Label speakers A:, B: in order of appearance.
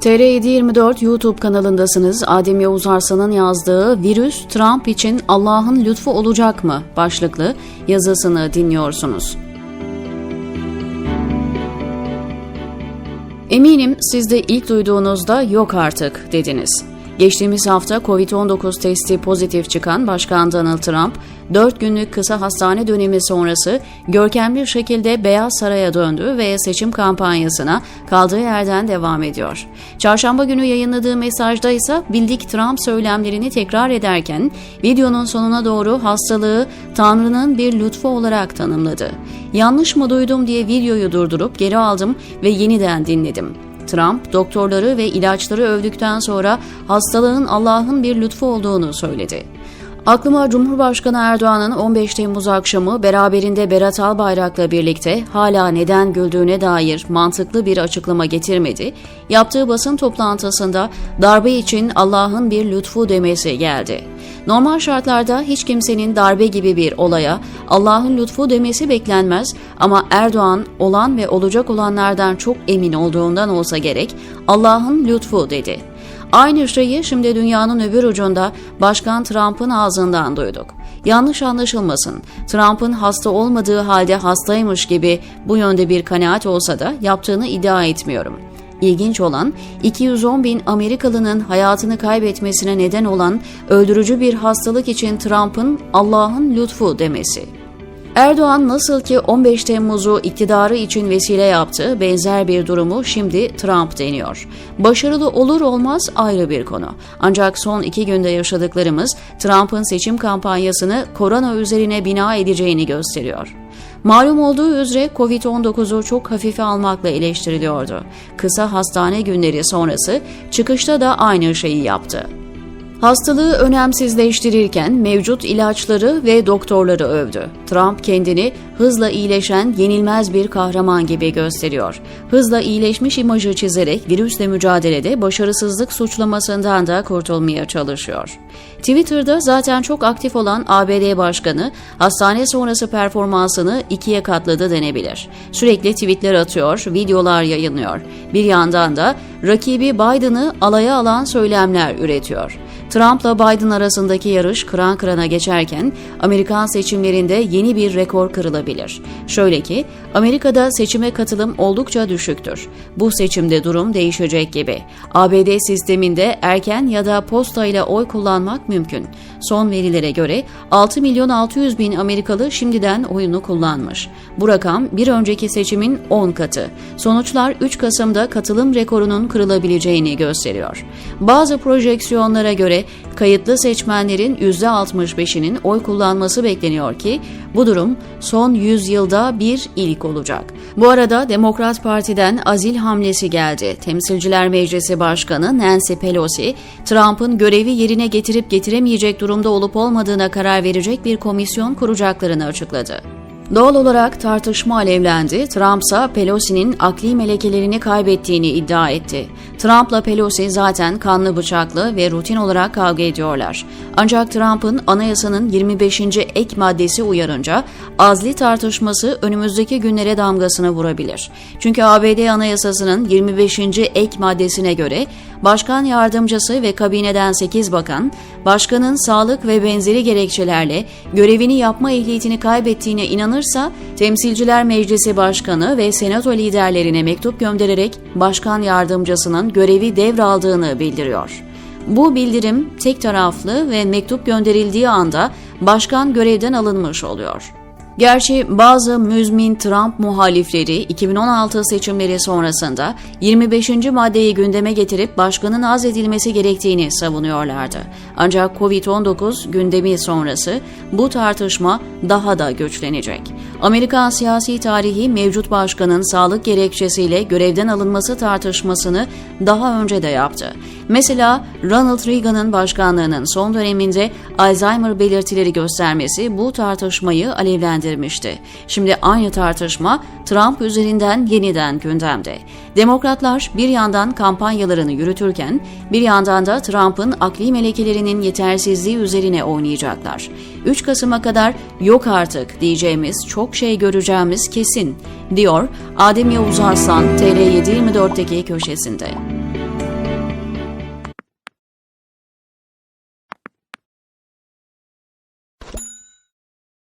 A: TR724 YouTube kanalındasınız. Adem Yavuz Arslan'ın yazdığı Virüs Trump için Allah'ın lütfu olacak mı başlıklı yazısını dinliyorsunuz. Eminim siz de ilk duyduğunuzda yok artık dediniz. Geçtiğimiz hafta Covid-19 testi pozitif çıkan Başkan Donald Trump, 4 günlük kısa hastane dönemi sonrası görkemli şekilde Beyaz Saray'a döndü ve seçim kampanyasına kaldığı yerden devam ediyor. Çarşamba günü yayınladığı mesajda ise bildik Trump söylemlerini tekrar ederken videonun sonuna doğru hastalığı Tanrı'nın bir lütfu olarak tanımladı. Yanlış mı duydum diye videoyu durdurup geri aldım ve yeniden dinledim. Trump, doktorları ve ilaçları övdükten sonra hastalığın Allah'ın bir lütfu olduğunu söyledi. Aklıma Cumhurbaşkanı Erdoğan'ın 15 Temmuz akşamı beraberinde Berat Albayrak'la birlikte hala neden güldüğüne dair mantıklı bir açıklama getirmedi. Yaptığı basın toplantısında darbe için Allah'ın bir lütfu demesi geldi. Normal şartlarda hiç kimsenin darbe gibi bir olaya Allah'ın lütfu demesi beklenmez ama Erdoğan olan ve olacak olanlardan çok emin olduğundan olsa gerek Allah'ın lütfu dedi. Aynı şeyi şimdi dünyanın öbür ucunda Başkan Trump'ın ağzından duyduk. Yanlış anlaşılmasın. Trump'ın hasta olmadığı halde hastaymış gibi bu yönde bir kanaat olsa da yaptığını iddia etmiyorum. İlginç olan 210 bin Amerikalının hayatını kaybetmesine neden olan öldürücü bir hastalık için Trump'ın Allah'ın lütfu demesi. Erdoğan nasıl ki 15 Temmuz'u iktidarı için vesile yaptı, benzer bir durumu şimdi Trump deniyor. Başarılı olur olmaz ayrı bir konu. Ancak son iki günde yaşadıklarımız Trump'ın seçim kampanyasını korona üzerine bina edeceğini gösteriyor. Malum olduğu üzere Covid-19'u çok hafife almakla eleştiriliyordu. Kısa hastane günleri sonrası çıkışta da aynı şeyi yaptı. Hastalığı önemsizleştirirken mevcut ilaçları ve doktorları övdü. Trump kendini hızla iyileşen yenilmez bir kahraman gibi gösteriyor. Hızla iyileşmiş imajı çizerek virüsle mücadelede başarısızlık suçlamasından da kurtulmaya çalışıyor. Twitter'da zaten çok aktif olan ABD Başkanı hastane sonrası performansını ikiye katladı denebilir. Sürekli tweetler atıyor, videolar yayınlıyor. Bir yandan da rakibi Biden'ı alaya alan söylemler üretiyor. Trump'la Biden arasındaki yarış kıran kırana geçerken Amerikan seçimlerinde yeni bir rekor kırılabilir. Şöyle ki Amerika'da seçime katılım oldukça düşüktür. Bu seçimde durum değişecek gibi. ABD sisteminde erken ya da posta ile oy kullanmak mümkün. Son verilere göre 6 milyon 600 bin Amerikalı şimdiden oyunu kullanmış. Bu rakam bir önceki seçimin 10 katı. Sonuçlar 3 Kasım'da katılım rekorunun kırılabileceğini gösteriyor. Bazı projeksiyonlara göre kayıtlı seçmenlerin %65'inin oy kullanması bekleniyor ki bu durum son 100 yılda bir ilk olacak. Bu arada Demokrat Parti'den azil hamlesi geldi. Temsilciler Meclisi Başkanı Nancy Pelosi, Trump'ın görevi yerine getirip getiremeyecek durumda olup olmadığına karar verecek bir komisyon kuracaklarını açıkladı. Doğal olarak tartışma alevlendi. Trump ise Pelosi'nin akli melekelerini kaybettiğini iddia etti. Trump'la Pelosi zaten kanlı bıçaklı ve rutin olarak kavga ediyorlar. Ancak Trump'ın anayasanın 25. ek maddesi uyarınca azli tartışması önümüzdeki günlere damgasını vurabilir. Çünkü ABD anayasasının 25. ek maddesine göre başkan yardımcısı ve kabineden 8 bakan, başkanın sağlık ve benzeri gerekçelerle görevini yapma ehliyetini kaybettiğine inanırsa, Temsilciler Meclisi Başkanı ve Senato liderlerine mektup göndererek başkan yardımcısının görevi devraldığını bildiriyor. Bu bildirim tek taraflı ve mektup gönderildiği anda başkan görevden alınmış oluyor. Gerçi bazı müzmin Trump muhalifleri 2016 seçimleri sonrasında 25. maddeyi gündeme getirip başkanın azledilmesi gerektiğini savunuyorlardı. Ancak Covid-19 gündemi sonrası bu tartışma daha da güçlenecek. Amerikan siyasi tarihi mevcut başkanın sağlık gerekçesiyle görevden alınması tartışmasını daha önce de yaptı. Mesela Ronald Reagan'ın başkanlığının son döneminde Alzheimer belirtileri göstermesi bu tartışmayı alevlendirmişti. Şimdi aynı tartışma Trump üzerinden yeniden gündemde. Demokratlar bir yandan kampanyalarını yürütürken bir yandan da Trump'ın akli melekelerinin yetersizliği üzerine oynayacaklar. 3 Kasım'a kadar yok artık diyeceğimiz çok şey göreceğimiz kesin, diyor Adem Yavuz Arslan TR724'deki köşesinde.